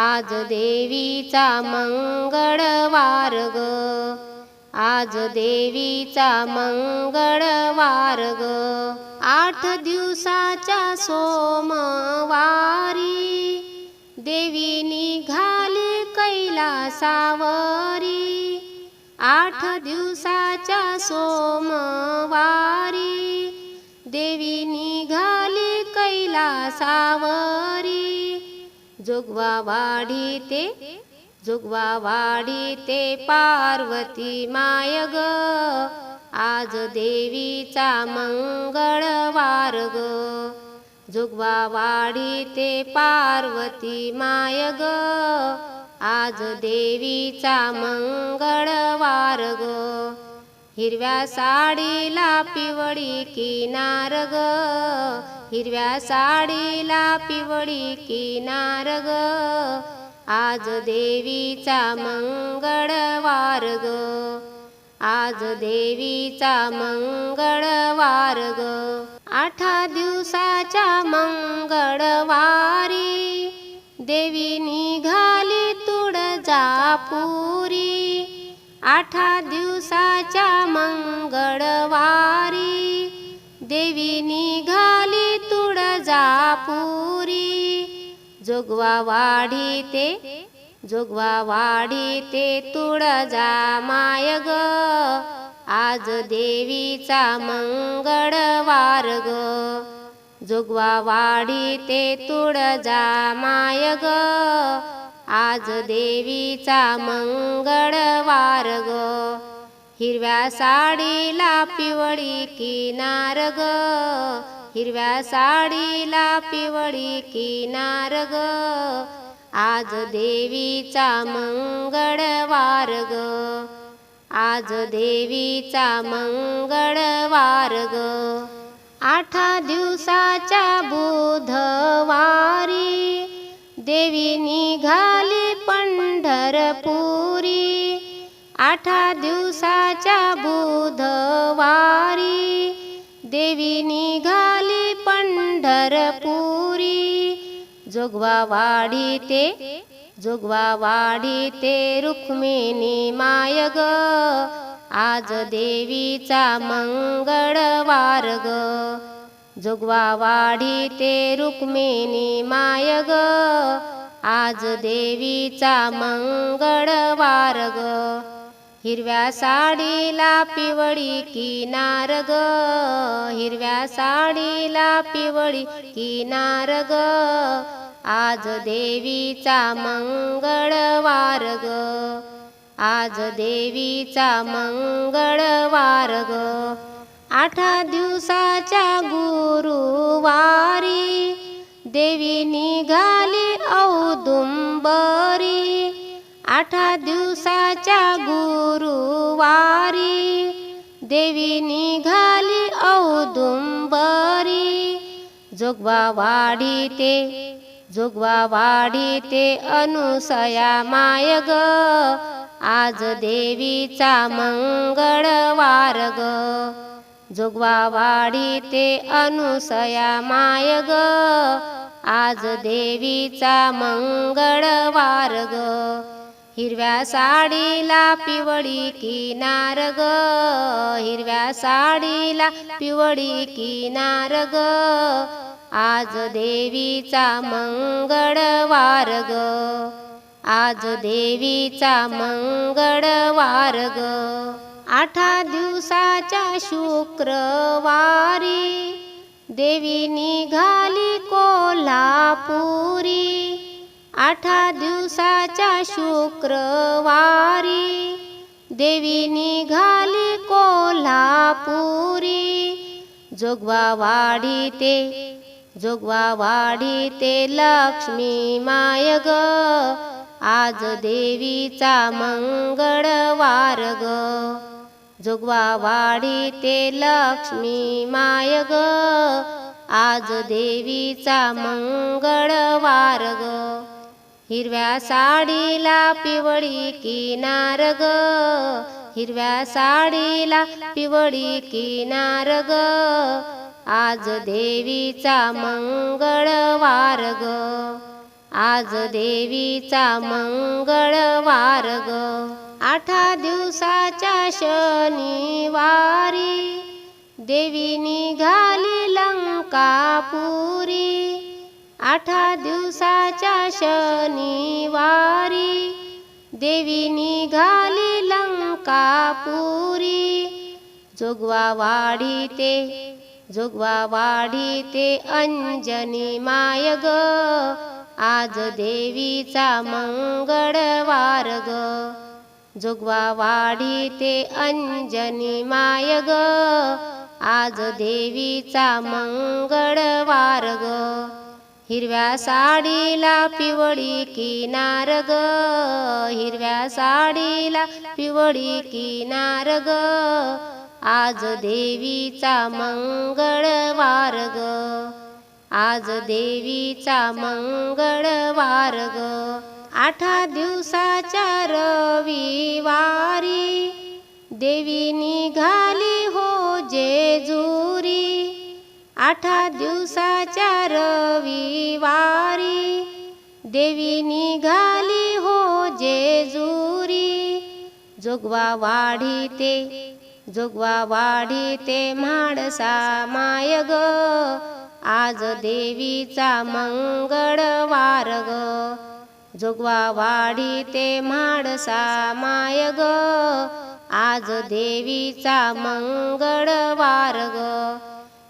आज देवीचा मंगळवार ग. आज देवीचा मंगळवार ग. आठ दिवसाच्या सोमवारी देवी निघाली कैलासावरी. आठ दिवसाच्या सोमवारी देवी निघाली कैलासावरी. जोगवा वाढी ते जोगवा वाढी ते पार्वती माय ग. आज देवीचा मंगळवार ग. जोगवा वाढी ते पार्वती माय ग. आज देवीचा मंगळवार ग. हिरव्या साडीला पिवळी किनार ग. हिरव्या साडीला पिवळी किनार ग. आज देवीचा मंगळवार ग. आज देवीचा मंगळवार ग. आठा दिवसाच्या मंगळवारी देवी निघाली तुळजापुरी आठा दिवसाच्या मंगळवारी देवी पुरी. जोगवा वाढी ते जोगवा वाढी ते तुळजा माय ग. आज देवीचा मंगळवार ग. जोगवा वाढी ते तुळजा माय ग. आज देवीचा मंगळवार ग. हिरव्या साडीला पिवळी किनार ग. हिरव्या साडीला पिवळी किनार ग. आज देवीचा मंगळवार ग. आज देवीचा मंगळवार ग. आठा दिवसाच्या बुधवारी देवी निघाली पंढरपुरी. आठा दिवसाच्या बुधवारी देवी निघाली पंढरपुरी. जोगवा वाढी ते जोगवा वाढी ते रुक्मिणी माय ग आज देवीचा मंगळवार ग जोगवा वाढी ते रुक्मिणी माय ग आज देवीचा मंगळवार ग हिरव्या साडीला पिवळी किनार ग. हिरव्या साडीला पिवळी किनार ग. आज देवीचा मंगळवार ग. आज देवीचा मंगळवार ग. आठा दिवसाच्या गुरुवारी देवी निघाली औदुंबरी. आठा दिवसाच्या गुरुवारी देवी निघाली औदुंबरी. जोगवा वाढी ते जोगवा वाढी ते अनुसया माय ग आज देवीचा मंगळवार ग. जोगवा वाढी ते अनुसया माय ग आज देवीचा मंगळवार ग. हिरव्या साडीला पिवळी किनार ग. हिरव्या साडीला पिवळी किनार ग. आज देवीचा मंगळवार ग. आज देवीचा मंगळवार ग. आठा दिवसाच्या शुक्रवारी देवी निघाली कोल्हापुरी आठा दिवसाच्या शुक्रवारी देवी निघाली कोल्हापुरी. जोगवा वाढी ते जोगवा वाढी ते लक्ष्मी माय ग. आज देवीचा मंगळवार ग. जोगवा वाढी ते लक्ष्मी माय ग. आज देवीचा मंगळवार ग. हिरव्या साडीला पिवळी किनार ग. हिरव्या साडीला पिवळी किनार ग. आज देवीचा मंगळवार ग. आज देवीचा मंगळवार ग. आठा दिवसाच्या शनिवारी देवी निघाली लंकापूर आठा दिवसाच्या शनिवारी देवी निघाली लंकापुरी जोगवा वाढी ते जोगवा वाढी ते अंजनी माय ग आज देवीचा मंगळवार ग. जोगवा वाढी ते अंजनी माय ग आज देवीचा मंगळवार ग. हिरव्या साडीला पिवळी किनार ग. हिरव्या साडीला पिवळी किनार ग. आज देवीचा मंगळवार ग. आज देवीचा मंगळवार ग. आठा दिवसाच्या रविवारी देवी निघाली आठा दिवसाच्या रविवारी देवी निघाली हो जेजुरी. जोगवा वाढी ते जोगवा वाढी ते म्हाडसा माय ग आज देवीचा मंगळवार ग. जोगवा वाढी ते म्हाडसा माय ग आज देवीचा मंगळवार ग.